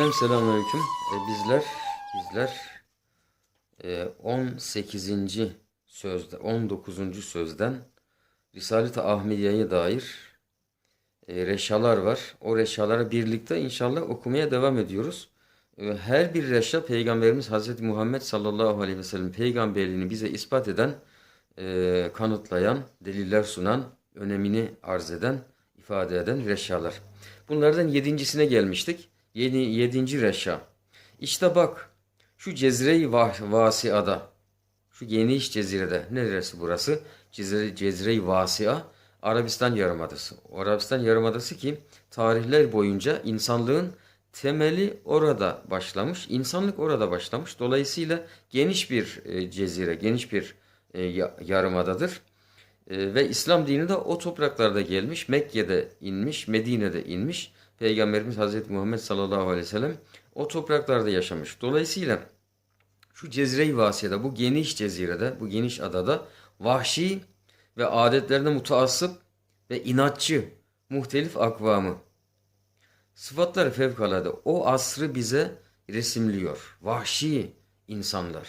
Efendim selamünaleyküm. E, bizler bizler e, 18. sözde 19. sözden Risalet-i Ahmediye'ye dair e, reşalar var. O reşaları birlikte inşallah okumaya devam ediyoruz. E, her bir reşa Peygamberimiz Hazreti Muhammed sallallahu aleyhi ve sellem peygamberliğini bize ispat eden, e, kanıtlayan, deliller sunan, önemini arz eden, ifade eden reşalar. Bunlardan yedincisine gelmiştik. Yedi, yedinci reşa. İşte bak şu Cezre-i Va- Vasia'da, şu geniş cezirede, neresi burası? Cezre, Cezre-i Vasia, Arabistan Yarımadası. Arabistan Yarımadası ki tarihler boyunca insanlığın temeli orada başlamış, insanlık orada başlamış. Dolayısıyla geniş bir e, cezire, geniş bir e, ya- yarımadadır. E, ve İslam dini de o topraklarda gelmiş. Mekke'de inmiş, Medine'de inmiş. Peygamberimiz Hazreti Muhammed sallallahu aleyhi ve sellem o topraklarda yaşamış. Dolayısıyla şu Cezire-i Vasiye'de, bu geniş cezirede, bu geniş adada vahşi ve adetlerine mutaassıp ve inatçı muhtelif akvamı Sıfatları fevkalade o asrı bize resimliyor. Vahşi insanlar,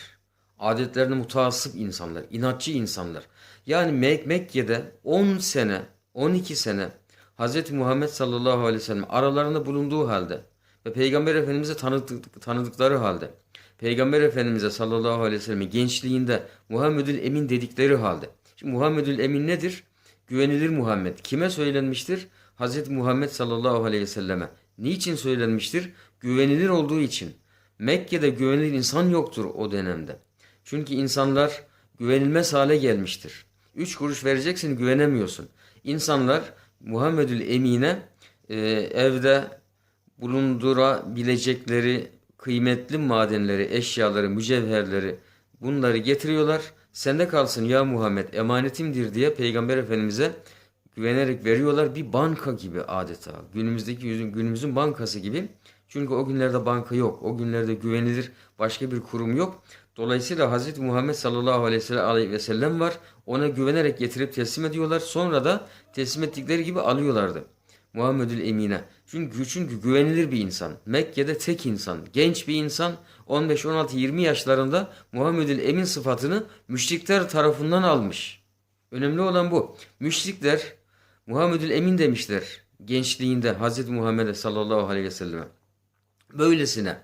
adetlerine mutaassıp insanlar, inatçı insanlar. Yani Mek Mekke'de 10 sene, 12 sene Hz. Muhammed sallallahu aleyhi ve sellem aralarında bulunduğu halde ve Peygamber Efendimiz'e tanıdık, tanıdıkları halde Peygamber Efendimiz'e sallallahu aleyhi ve sellem'in gençliğinde Muhammedül Emin dedikleri halde. Şimdi Muhammedül Emin nedir? Güvenilir Muhammed. Kime söylenmiştir? Hz. Muhammed sallallahu aleyhi ve selleme. Niçin söylenmiştir? Güvenilir olduğu için. Mekke'de güvenilir insan yoktur o dönemde. Çünkü insanlar güvenilmez hale gelmiştir. Üç kuruş vereceksin güvenemiyorsun. İnsanlar Muhammedül Emin'e e, evde bulundurabilecekleri kıymetli madenleri, eşyaları, mücevherleri bunları getiriyorlar. Sende kalsın ya Muhammed emanetimdir diye Peygamber Efendimiz'e güvenerek veriyorlar. Bir banka gibi adeta. Günümüzdeki günümüzün bankası gibi. Çünkü o günlerde banka yok. O günlerde güvenilir başka bir kurum yok. Dolayısıyla Hz. Muhammed sallallahu aleyhi ve sellem var. Ona güvenerek getirip teslim ediyorlar. Sonra da teslim ettikleri gibi alıyorlardı. Muhammedül Emine. Çünkü, çünkü güvenilir bir insan. Mekke'de tek insan. Genç bir insan. 15, 16, 20 yaşlarında Muhammedül Emin sıfatını müşrikler tarafından almış. Önemli olan bu. Müşrikler Muhammedül Emin demişler gençliğinde Hazreti Muhammed'e sallallahu aleyhi ve selleme. Böylesine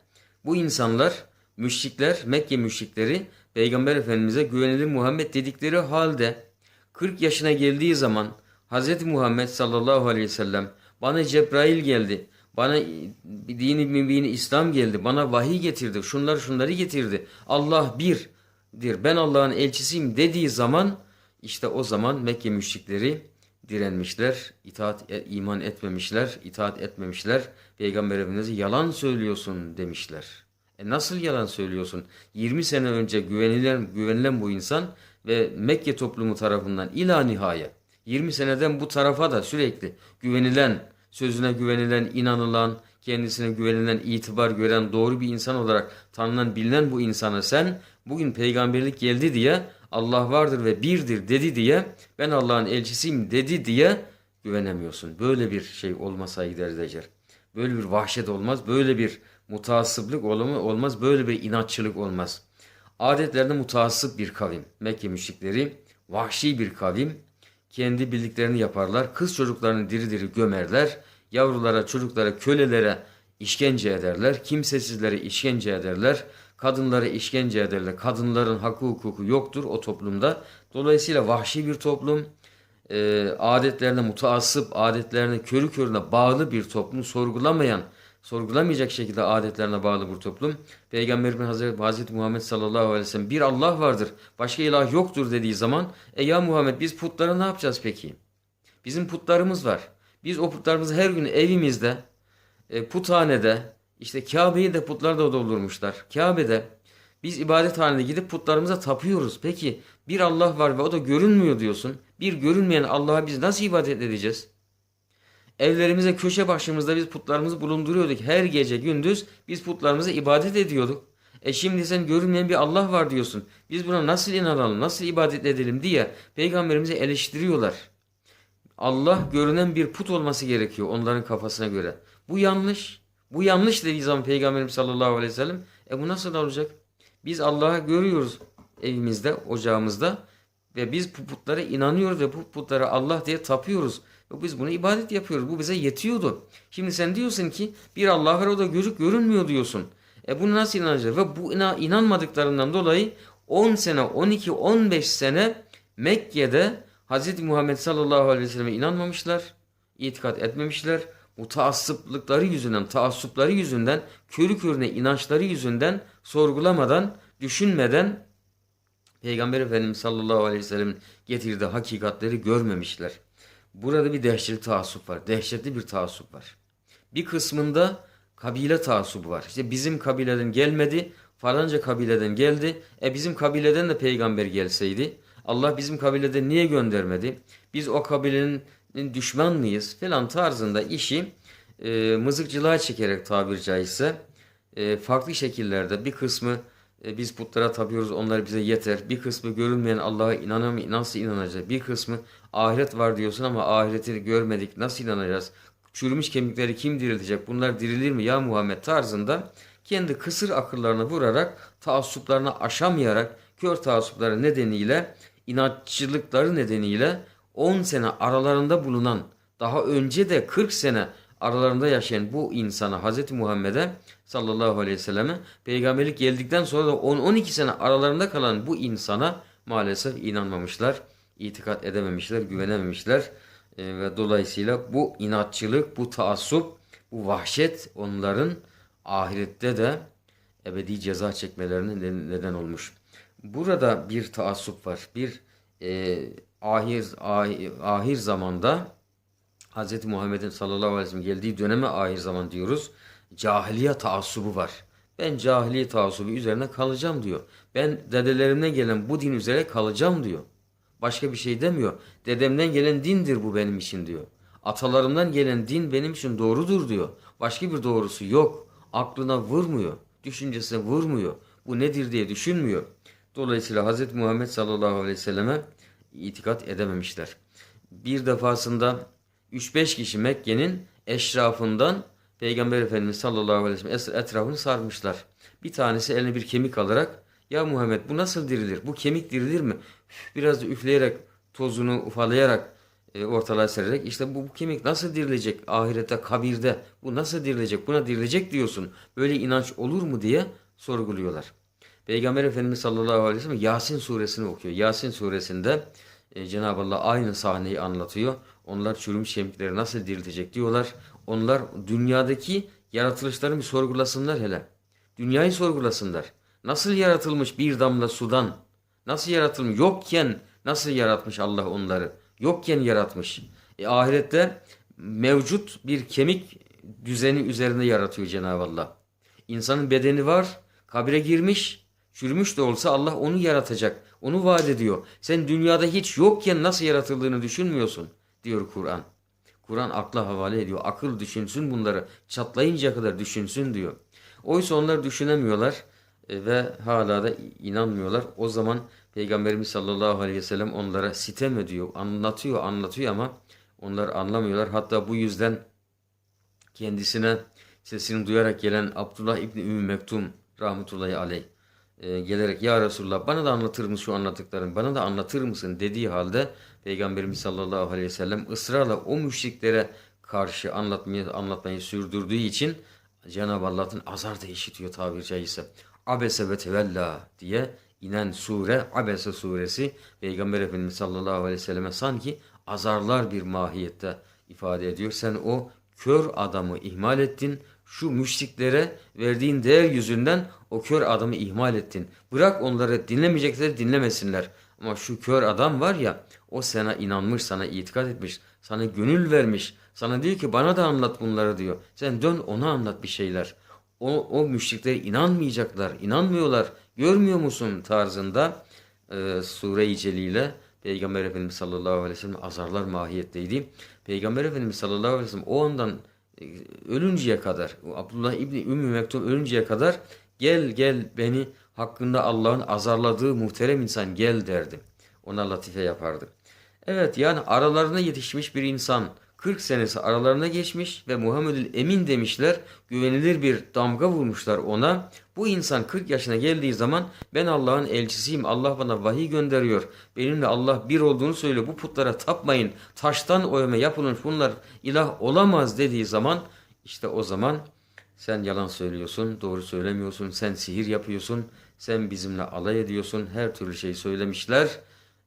bu insanlar müşrikler, Mekke müşrikleri Peygamber Efendimiz'e güvenilir Muhammed dedikleri halde 40 yaşına geldiği zaman Hazreti Muhammed sallallahu aleyhi ve sellem bana Cebrail geldi. Bana dini mübini İslam geldi. Bana vahiy getirdi. Şunları şunları getirdi. Allah birdir. Ben Allah'ın elçisiyim dediği zaman işte o zaman Mekke müşrikleri direnmişler, itaat e, iman etmemişler, itaat etmemişler. Peygamber Efendimiz'e yalan söylüyorsun demişler. E nasıl yalan söylüyorsun? 20 sene önce güvenilen güvenilen bu insan ve Mekke toplumu tarafından ila nihaya 20 seneden bu tarafa da sürekli güvenilen, sözüne güvenilen, inanılan, kendisine güvenilen, itibar gören doğru bir insan olarak tanınan, bilinen bu insana sen bugün peygamberlik geldi diye Allah vardır ve birdir dedi diye ben Allah'ın elçisiyim dedi diye güvenemiyorsun. Böyle bir şey olmasaydı dereceler. Böyle bir vahşet olmaz. Böyle bir mutaassıplık olmaz. Böyle bir inatçılık olmaz. Adetlerinde mutaassıp bir kavim. Mekke müşrikleri vahşi bir kavim. Kendi bildiklerini yaparlar. Kız çocuklarını diri diri gömerler. Yavrulara, çocuklara, kölelere işkence ederler. Kimsesizleri işkence ederler. Kadınları işkence ederler. Kadınların hakkı hukuku yoktur o toplumda. Dolayısıyla vahşi bir toplum. E, adetlerine mutaassıp, adetlerine körü körüne bağlı bir toplum. Sorgulamayan, sorgulamayacak şekilde adetlerine bağlı bir toplum. Peygamberimiz Hazreti, Hazreti Muhammed sallallahu aleyhi ve sellem bir Allah vardır, başka ilah yoktur dediği zaman e ya Muhammed biz putlara ne yapacağız peki? Bizim putlarımız var. Biz o putlarımızı her gün evimizde, e, puthanede, işte Kabe'yi de putlarla doldurmuşlar. Kabe'de biz ibadethanede gidip putlarımıza tapıyoruz. Peki bir Allah var ve o da görünmüyor diyorsun. Bir görünmeyen Allah'a biz nasıl ibadet edeceğiz? Evlerimize köşe başımızda biz putlarımızı bulunduruyorduk. Her gece gündüz biz putlarımıza ibadet ediyorduk. E şimdi sen görünmeyen bir Allah var diyorsun. Biz buna nasıl inanalım, nasıl ibadet edelim diye peygamberimizi eleştiriyorlar. Allah görünen bir put olması gerekiyor onların kafasına göre. Bu yanlış. Bu yanlış dediği zaman Peygamberimiz sallallahu aleyhi ve sellem e bu nasıl olacak? Biz Allah'ı görüyoruz evimizde, ocağımızda ve biz bu putlara inanıyoruz ve bu putlara Allah diye tapıyoruz. Ve biz buna ibadet yapıyoruz. Bu bize yetiyordu. Şimdi sen diyorsun ki bir Allah var o da gözük görünmüyor diyorsun. E bunu nasıl inanacağız? Ve bu ina- inanmadıklarından dolayı 10 sene, 12, 15 sene Mekke'de Hz. Muhammed sallallahu aleyhi ve selleme inanmamışlar, itikat etmemişler. Bu taassıplıkları yüzünden, taassupları yüzünden, körü körüne inançları yüzünden sorgulamadan, düşünmeden Peygamber Efendimiz sallallahu aleyhi ve sellem'in getirdiği hakikatleri görmemişler. Burada bir dehşetli taassup var. Dehşetli bir taassup var. Bir kısmında kabile taassubu var. İşte bizim kabileden gelmedi, falanca kabileden geldi. E bizim kabileden de peygamber gelseydi. Allah bizim kabileden niye göndermedi? Biz o kabilenin düşman mıyız? Falan tarzında işi e, mızıkçılığa çekerek tabir caizse e, farklı şekillerde bir kısmı e, biz putlara tapıyoruz onlar bize yeter. Bir kısmı görünmeyen Allah'a inanamıyor. Nasıl inanacağız? Bir kısmı ahiret var diyorsun ama ahireti görmedik. Nasıl inanacağız? Çürümüş kemikleri kim diriltecek? Bunlar dirilir mi ya Muhammed tarzında kendi kısır akıllarına vurarak taassuplarını aşamayarak kör taassupları nedeniyle inatçılıkları nedeniyle 10 sene aralarında bulunan daha önce de 40 sene aralarında yaşayan bu insana Hz. Muhammed'e sallallahu aleyhi ve selleme peygamberlik geldikten sonra da 10-12 sene aralarında kalan bu insana maalesef inanmamışlar, itikat edememişler, güvenememişler. Ee, ve dolayısıyla bu inatçılık, bu taassup, bu vahşet onların ahirette de ebedi ceza çekmelerine neden olmuş. Burada bir taassup var. Bir e, ahir, ahir, ahir zamanda Hz. Muhammed'in sallallahu aleyhi ve sellem geldiği döneme ahir zaman diyoruz. Cahiliye taassubu var. Ben cahiliye taassubu üzerine kalacağım diyor. Ben dedelerimden gelen bu din üzere kalacağım diyor. Başka bir şey demiyor. Dedemden gelen dindir bu benim için diyor. Atalarımdan gelen din benim için doğrudur diyor. Başka bir doğrusu yok. Aklına vurmuyor. Düşüncesine vurmuyor. Bu nedir diye düşünmüyor. Dolayısıyla Hz. Muhammed sallallahu aleyhi ve selleme itikat edememişler. Bir defasında 3-5 kişi Mekke'nin eşrafından Peygamber Efendimiz sallallahu aleyhi ve sellem etrafını sarmışlar. Bir tanesi eline bir kemik alarak ya Muhammed bu nasıl dirilir? Bu kemik dirilir mi? Biraz da üfleyerek tozunu ufalayarak e, ortalığa sererek işte bu, bu kemik nasıl dirilecek ahirette kabirde bu nasıl dirilecek buna dirilecek diyorsun böyle inanç olur mu diye sorguluyorlar. Peygamber Efendimiz sallallahu aleyhi ve sellem Yasin suresini okuyor. Yasin suresinde e, Cenab-ı Allah aynı sahneyi anlatıyor. Onlar çürümüş kemikleri nasıl diriltecek diyorlar. Onlar dünyadaki yaratılışlarını bir sorgulasınlar hele. Dünyayı sorgulasınlar. Nasıl yaratılmış bir damla sudan? Nasıl yaratılmış? Yokken nasıl yaratmış Allah onları? Yokken yaratmış. E, ahirette mevcut bir kemik düzeni üzerinde yaratıyor Cenab-ı Allah. İnsanın bedeni var, kabire girmiş, çürümüş de olsa Allah onu yaratacak. Onu vaat ediyor. Sen dünyada hiç yokken nasıl yaratıldığını düşünmüyorsun diyor Kur'an. Kur'an akla havale ediyor. Akıl düşünsün bunları. Çatlayıncaya kadar düşünsün diyor. Oysa onlar düşünemiyorlar e, ve hala da inanmıyorlar. O zaman Peygamberimiz sallallahu aleyhi ve sellem onlara sitem ediyor. Anlatıyor, anlatıyor ama onlar anlamıyorlar. Hatta bu yüzden kendisine sesini duyarak gelen Abdullah İbni Ümmü Mektum rahmetullahi aleyh e, gelerek ya Resulullah bana da anlatır mısın şu anlattıklarını bana da anlatır mısın dediği halde Peygamberimiz sallallahu aleyhi ve sellem ısrarla o müşriklere karşı anlatmayı, anlatmayı sürdürdüğü için Cenab-ı Allah'ın azar da işitiyor tabiri caizse. Abese ve tevella diye inen sure Abese suresi Peygamber Efendimiz sallallahu aleyhi ve selleme sanki azarlar bir mahiyette ifade ediyor. Sen o kör adamı ihmal ettin. Şu müşriklere verdiğin değer yüzünden o kör adamı ihmal ettin. Bırak onları dinlemeyecekleri dinlemesinler. Ama şu kör adam var ya o sana inanmış, sana itikat etmiş, sana gönül vermiş. Sana diyor ki bana da anlat bunları diyor. Sen dön ona anlat bir şeyler. O, o müşrikler inanmayacaklar, inanmıyorlar. Görmüyor musun tarzında e, sure-i celile Peygamber Efendimiz sallallahu aleyhi ve sellem azarlar mahiyetteydi. Peygamber Efendimiz sallallahu aleyhi ve sellem o andan ölünceye kadar, Abdullah İbni Ümmü Mektum ölünceye kadar gel gel beni hakkında Allah'ın azarladığı muhterem insan gel derdi. Ona latife yapardı. Evet yani aralarına yetişmiş bir insan 40 senesi aralarına geçmiş ve Muhammedül Emin demişler. Güvenilir bir damga vurmuşlar ona. Bu insan 40 yaşına geldiği zaman ben Allah'ın elçisiyim. Allah bana vahiy gönderiyor. Benimle Allah bir olduğunu söylüyor. Bu putlara tapmayın. Taştan oyma yapılmış bunlar ilah olamaz dediği zaman işte o zaman sen yalan söylüyorsun, doğru söylemiyorsun, sen sihir yapıyorsun, sen bizimle alay ediyorsun, her türlü şey söylemişler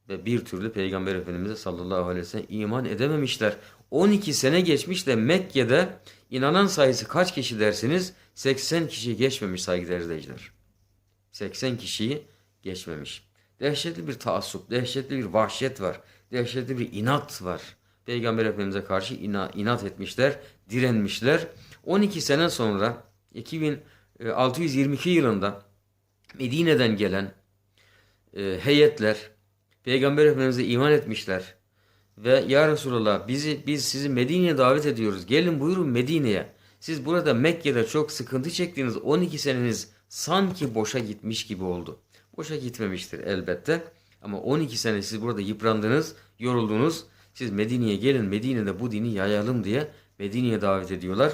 ve bir türlü Peygamber Efendimiz'e sallallahu aleyhi ve sellem iman edememişler. 12 sene geçmiş de Mekke'de inanan sayısı kaç kişi dersiniz? 80 kişi geçmemiş saygıdeğer izleyiciler. 80 kişiyi geçmemiş. Dehşetli bir taassup, dehşetli bir vahşet var. Dehşetli bir inat var. Peygamber Efendimiz'e karşı ina- inat etmişler, direnmişler. 12 sene sonra 2622 yılında Medine'den gelen e, heyetler Peygamber Efendimiz'e iman etmişler. Ve ya Resulallah bizi biz sizi Medine'ye davet ediyoruz. Gelin buyurun Medine'ye. Siz burada Mekke'de çok sıkıntı çektiğiniz 12 seneniz sanki boşa gitmiş gibi oldu. Boşa gitmemiştir elbette. Ama 12 sene siz burada yıprandınız, yoruldunuz. Siz Medine'ye gelin, Medine'de bu dini yayalım diye Medine'ye davet ediyorlar.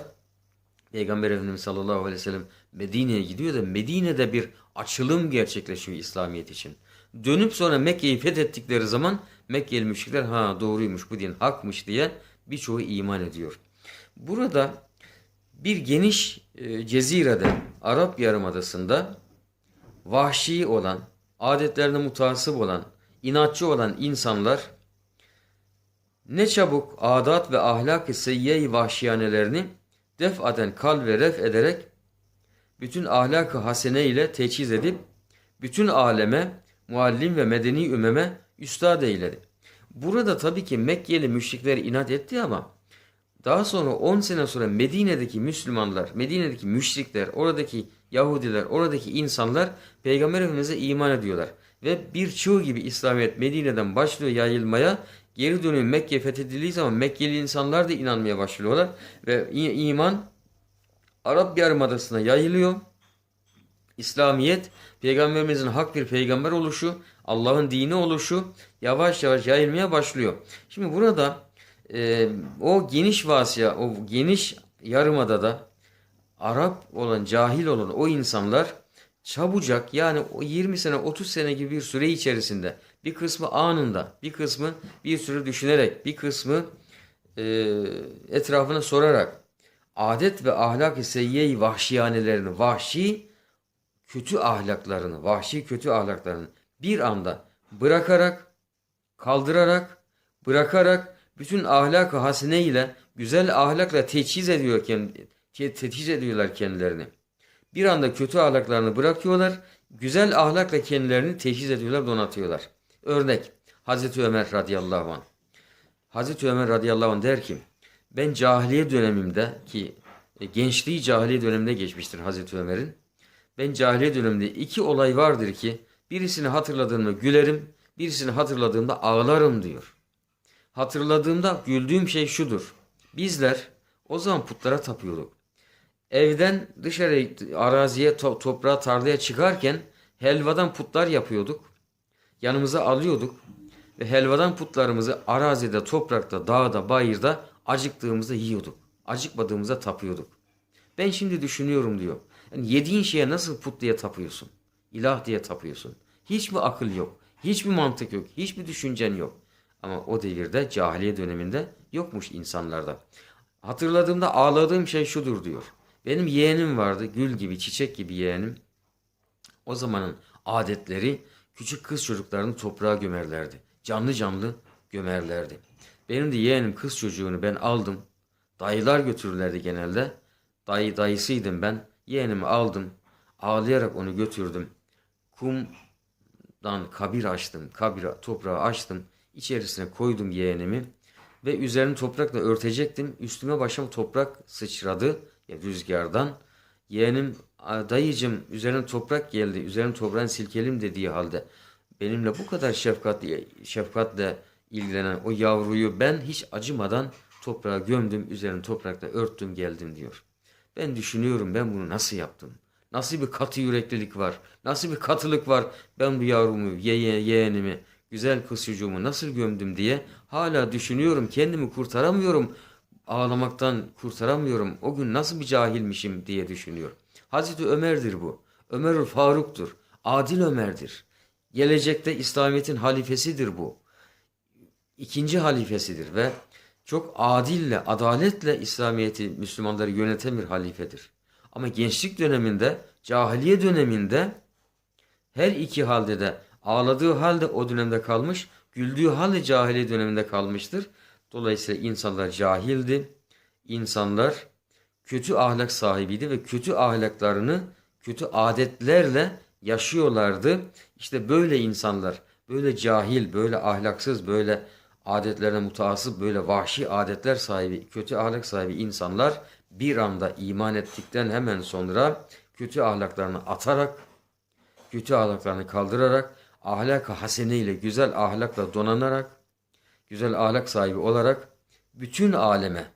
Peygamber Efendimiz sallallahu aleyhi ve sellem Medine'ye gidiyor da Medine'de bir açılım gerçekleşiyor İslamiyet için. Dönüp sonra Mekke'yi fethettikleri zaman Mekkeli müşrikler ha doğruymuş bu din hakmış diye birçoğu iman ediyor. Burada bir geniş e, cezirede Arap Yarımadası'nda vahşi olan, adetlerine mutasip olan, inatçı olan insanlar ne çabuk adat ve ahlak-ı seyyiye vahşiyanelerini defaten kal ve ref ederek bütün ahlak-ı hasene ile teçhiz edip bütün aleme, muallim ve medeni ümeme üstad eyledi. Burada tabii ki Mekkeli müşrikler inat etti ama daha sonra 10 sene sonra Medine'deki Müslümanlar, Medine'deki müşrikler, oradaki Yahudiler, oradaki insanlar Peygamber Efendimiz'e iman ediyorlar. Ve bir çığ gibi İslamiyet Medine'den başlıyor yayılmaya. Geri dönüyor Mekke fethedildiği zaman Mekkeli insanlar da inanmaya başlıyorlar. Ve iman Arap Yarımadası'na yayılıyor. İslamiyet, Peygamberimizin hak bir peygamber oluşu, Allah'ın dini oluşu yavaş yavaş yayılmaya başlıyor. Şimdi burada e, o geniş vasıya, o geniş yarımadada Arap olan, cahil olan o insanlar çabucak yani o 20 sene 30 sene gibi bir süre içerisinde bir kısmı anında, bir kısmı bir süre düşünerek, bir kısmı e, etrafına sorarak adet ve ahlak-ı seyyiye vahşiyanelerini, vahşi kötü ahlaklarını, vahşi kötü ahlaklarını bir anda bırakarak, kaldırarak, bırakarak bütün ahlak-ı hasene ile güzel ahlakla teçhiz ediyor teçhiz ediyorlar kendilerini. Bir anda kötü ahlaklarını bırakıyorlar, güzel ahlakla kendilerini teçhiz ediyorlar, donatıyorlar. Örnek Hazreti Ömer radıyallahu anh. Hazreti Ömer radıyallahu anh der ki ben cahiliye dönemimde ki e, gençliği cahiliye döneminde geçmiştir Hazreti Ömer'in. Ben cahiliye döneminde iki olay vardır ki birisini hatırladığımda gülerim, birisini hatırladığımda ağlarım diyor. Hatırladığımda güldüğüm şey şudur. Bizler o zaman putlara tapıyorduk. Evden dışarı araziye, to- toprağa, tarlaya çıkarken helvadan putlar yapıyorduk. Yanımıza alıyorduk ve helvadan putlarımızı arazide, toprakta, dağda, bayırda acıktığımızda yiyorduk. Acıkmadığımızda tapıyorduk. Ben şimdi düşünüyorum diyor. Yani yediğin şeye nasıl put diye tapıyorsun? İlah diye tapıyorsun. Hiç mi akıl yok? Hiç mi mantık yok? Hiç mi düşüncen yok? Ama o devirde cahiliye döneminde yokmuş insanlarda. Hatırladığımda ağladığım şey şudur diyor. Benim yeğenim vardı gül gibi çiçek gibi yeğenim. O zamanın adetleri küçük kız çocuklarını toprağa gömerlerdi. Canlı canlı gömerlerdi. Benim de yeğenim kız çocuğunu ben aldım. Dayılar götürürlerdi genelde. Dayı dayısıydım ben. Yeğenimi aldım. Ağlayarak onu götürdüm. Kumdan kabir açtım. Kabir toprağı açtım. İçerisine koydum yeğenimi. Ve üzerini toprakla örtecektim. Üstüme başıma toprak sıçradı ya rüzgardan. Yeğenim "Aa, dayıcım üzerine toprak geldi. Üzerine toprağını silkelim dediği halde benimle bu kadar şefkatli, şefkatle ilgilenen o yavruyu ben hiç acımadan toprağa gömdüm. Üzerine toprakla örttüm geldim diyor. Ben düşünüyorum ben bunu nasıl yaptım? Nasıl bir katı yüreklilik var? Nasıl bir katılık var? Ben bu yavrumu, ye- ye- yeğenimi güzel kız çocuğumu nasıl gömdüm diye hala düşünüyorum. Kendimi kurtaramıyorum. Ağlamaktan kurtaramıyorum. O gün nasıl bir cahilmişim diye düşünüyor. Hazreti Ömer'dir bu. Ömerül Faruk'tur. Adil Ömer'dir. Gelecekte İslamiyet'in halifesidir bu. İkinci halifesidir ve çok adille, adaletle İslamiyet'i, Müslümanları yöneten bir halifedir. Ama gençlik döneminde, cahiliye döneminde her iki halde de ağladığı halde o dönemde kalmış, güldüğü halde cahiliye döneminde kalmıştır. Dolayısıyla insanlar cahildi. İnsanlar kötü ahlak sahibiydi ve kötü ahlaklarını kötü adetlerle yaşıyorlardı. İşte böyle insanlar, böyle cahil, böyle ahlaksız, böyle adetlerine mutasip, böyle vahşi adetler sahibi, kötü ahlak sahibi insanlar bir anda iman ettikten hemen sonra kötü ahlaklarını atarak kötü ahlaklarını kaldırarak ahlak hasene ile güzel ahlakla donanarak güzel ahlak sahibi olarak bütün aleme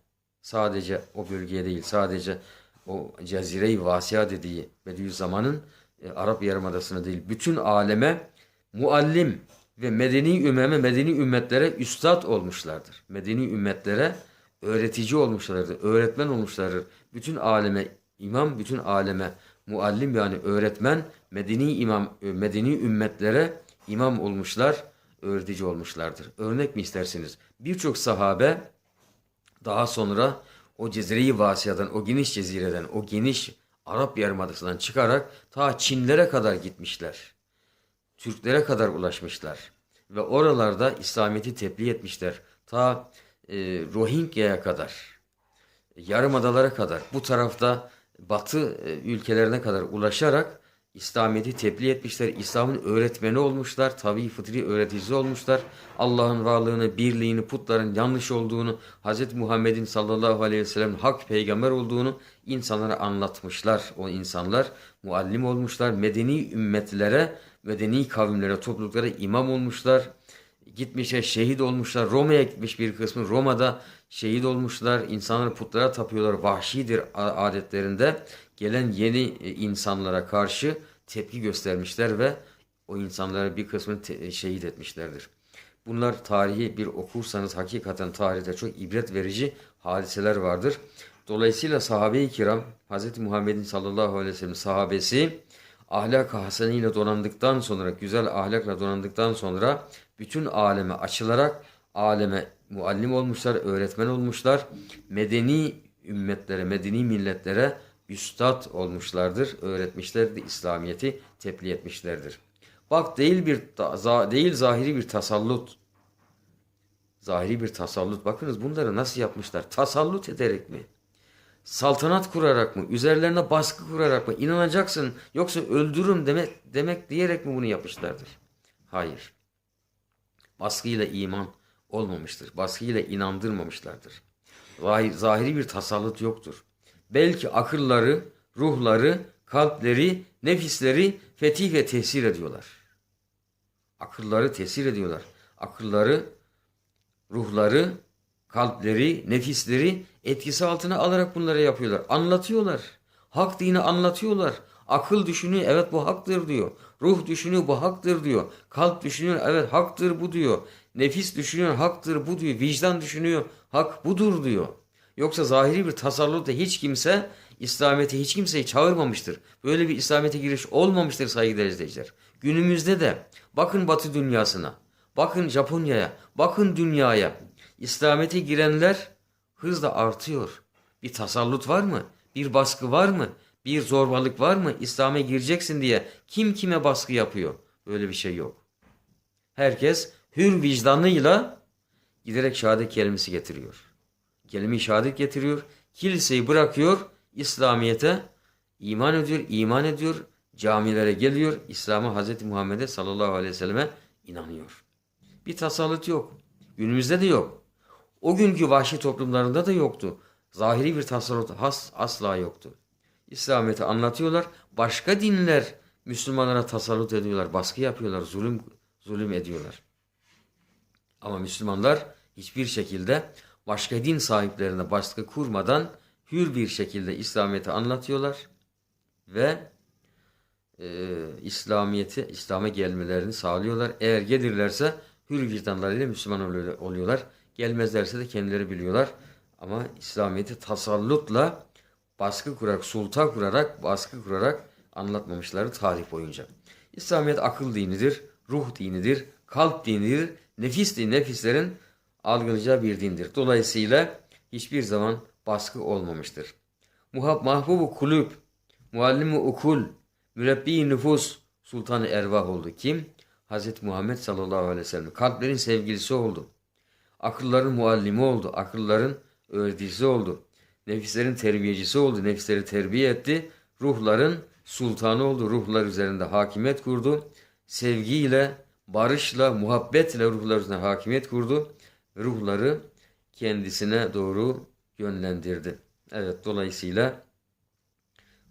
sadece o bölgeye değil sadece o cezire-i vasıya dediği Bediüzzaman'ın e, Arap Yarımadası'na değil bütün aleme muallim ve medeni ümmeme medeni ümmetlere üstad olmuşlardır. Medeni ümmetlere öğretici olmuşlardır. Öğretmen olmuşlardır. Bütün aleme imam, bütün aleme muallim yani öğretmen, medeni imam, medeni ümmetlere imam olmuşlar, öğretici olmuşlardır. Örnek mi istersiniz? Birçok sahabe daha sonra o Cezire-i o geniş cezireden, o geniş Arap Yarımadası'ndan çıkarak ta Çinlere kadar gitmişler. Türklere kadar ulaşmışlar. Ve oralarda İslamiyet'i tebliğ etmişler. Ta e, Rohingya'ya kadar, yarımadalara kadar, bu tarafta Batı e, ülkelerine kadar ulaşarak İslamiyet'i tebliğ etmişler. İslam'ın öğretmeni olmuşlar. Tabi fıtri öğreticisi olmuşlar. Allah'ın varlığını, birliğini, putların yanlış olduğunu, Hz. Muhammed'in sallallahu aleyhi ve sellem hak peygamber olduğunu insanlara anlatmışlar. O insanlar muallim olmuşlar. Medeni ümmetlere, medeni kavimlere, topluluklara imam olmuşlar. Gitmişe şehit olmuşlar. Roma'ya gitmiş bir kısmı. Roma'da şehit olmuşlar. İnsanlar putlara tapıyorlar. Vahşidir adetlerinde. Gelen yeni insanlara karşı tepki göstermişler ve o insanlara bir kısmını te- şehit etmişlerdir. Bunlar tarihi bir okursanız hakikaten tarihte çok ibret verici hadiseler vardır. Dolayısıyla sahabe-i kiram Hz. Muhammed'in sallallahu aleyhi ve sellem sahabesi ahlak haseniyle donandıktan sonra, güzel ahlakla donandıktan sonra bütün aleme açılarak aleme muallim olmuşlar, öğretmen olmuşlar. Medeni ümmetlere, medeni milletlere üstad olmuşlardır, öğretmişlerdir, İslamiyet'i tebliğ etmişlerdir. Bak değil bir değil zahiri bir tasallut. Zahiri bir tasallut. Bakınız bunları nasıl yapmışlar? Tasallut ederek mi? Saltanat kurarak mı? Üzerlerine baskı kurarak mı? İnanacaksın yoksa öldürürüm demek, demek diyerek mi bunu yapmışlardır? Hayır. Baskıyla iman olmamıştır. Baskıyla inandırmamışlardır. Zahiri bir tasallut yoktur. Belki akılları, ruhları, kalpleri, nefisleri fetih ve tesir ediyorlar. Akılları tesir ediyorlar. Akılları, ruhları, kalpleri, nefisleri etkisi altına alarak bunları yapıyorlar. Anlatıyorlar. Hak dini anlatıyorlar. Akıl düşünüyor, evet bu haktır diyor. Ruh düşünüyor, bu haktır diyor. Kalp düşünüyor, evet haktır bu diyor. Nefis düşünüyor, haktır bu diyor. Vicdan düşünüyor, hak budur diyor. Yoksa zahiri bir tasarrufta hiç kimse İslamiyet'e hiç kimseyi çağırmamıştır. Böyle bir İslamiyet'e giriş olmamıştır saygıdeğer izleyiciler. Günümüzde de bakın Batı dünyasına, bakın Japonya'ya, bakın dünyaya. İslamiyet'e girenler hızla artıyor. Bir tasallut var mı? Bir baskı var mı? Bir zorbalık var mı? İslam'a gireceksin diye kim kime baskı yapıyor? Böyle bir şey yok. Herkes hür vicdanıyla giderek şehadet kelimesi getiriyor. Kelime-i şehadet getiriyor. Kiliseyi bırakıyor. İslamiyet'e iman ediyor, iman ediyor. Camilere geliyor. İslam'a Hz. Muhammed'e sallallahu aleyhi ve selleme inanıyor. Bir tasallut yok. Günümüzde de yok. O günkü vahşi toplumlarında da yoktu. Zahiri bir tasallut has, asla yoktu. İslamiyet'i anlatıyorlar. Başka dinler Müslümanlara tasallut ediyorlar. Baskı yapıyorlar. Zulüm, zulüm ediyorlar. Ama Müslümanlar hiçbir şekilde başka din sahiplerine baskı kurmadan hür bir şekilde İslamiyet'i anlatıyorlar ve e, İslamiyet'i İslam'a gelmelerini sağlıyorlar. Eğer gelirlerse hür vicdanlarıyla Müslüman oluyor- oluyorlar. Gelmezlerse de kendileri biliyorlar. Ama İslamiyet'i tasallutla baskı kurarak, sulta kurarak, baskı kurarak anlatmamışları tarih boyunca. İslamiyet akıl dinidir, ruh dinidir, kalp dinidir, nefis dini, nefislerin algılayacağı bir dindir. Dolayısıyla hiçbir zaman baskı olmamıştır. Muhab mahbubu kulüp, muallimu ukul, mürebbi nüfus, sultanı ervah oldu. Kim? Hz. Muhammed sallallahu aleyhi ve sellem. Kalplerin sevgilisi oldu. Akılların muallimi oldu. Akılların öğreticisi oldu. Nefislerin terbiyecisi oldu. Nefisleri terbiye etti. Ruhların sultanı oldu. Ruhlar üzerinde hakimiyet kurdu. Sevgiyle, barışla, muhabbetle ruhlar üzerine hakimiyet kurdu. Ruhları kendisine doğru yönlendirdi. Evet dolayısıyla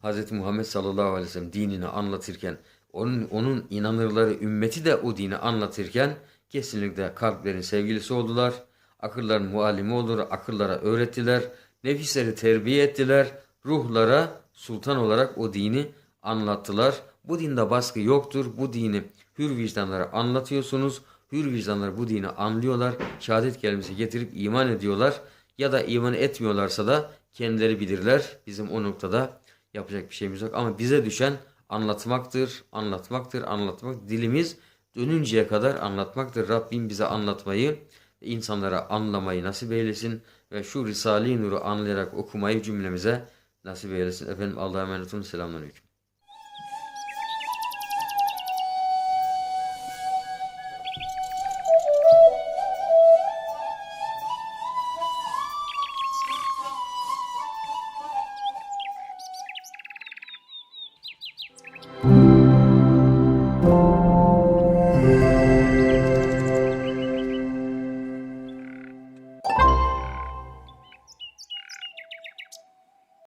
Hz. Muhammed sallallahu aleyhi ve sellem dinini anlatırken onun, onun inanırları ümmeti de o dini anlatırken kesinlikle kalplerin sevgilisi oldular. Akılların muallimi oldular. Akıllara öğrettiler. Nefisleri terbiye ettiler. Ruhlara sultan olarak o dini anlattılar. Bu dinde baskı yoktur. Bu dini hür vicdanlara anlatıyorsunuz. Hür vicdanlar bu dini anlıyorlar. Şehadet kelimesi getirip iman ediyorlar. Ya da iman etmiyorlarsa da kendileri bilirler. Bizim o noktada yapacak bir şeyimiz yok. Ama bize düşen anlatmaktır, anlatmaktır, anlatmak. Dilimiz dönünceye kadar anlatmaktır. Rabbim bize anlatmayı, insanlara anlamayı nasip eylesin. Ve şu Risale-i Nur'u anlayarak okumayı cümlemize nasip eylesin. Efendim Allah'a emanet olun. Selamünaleyküm.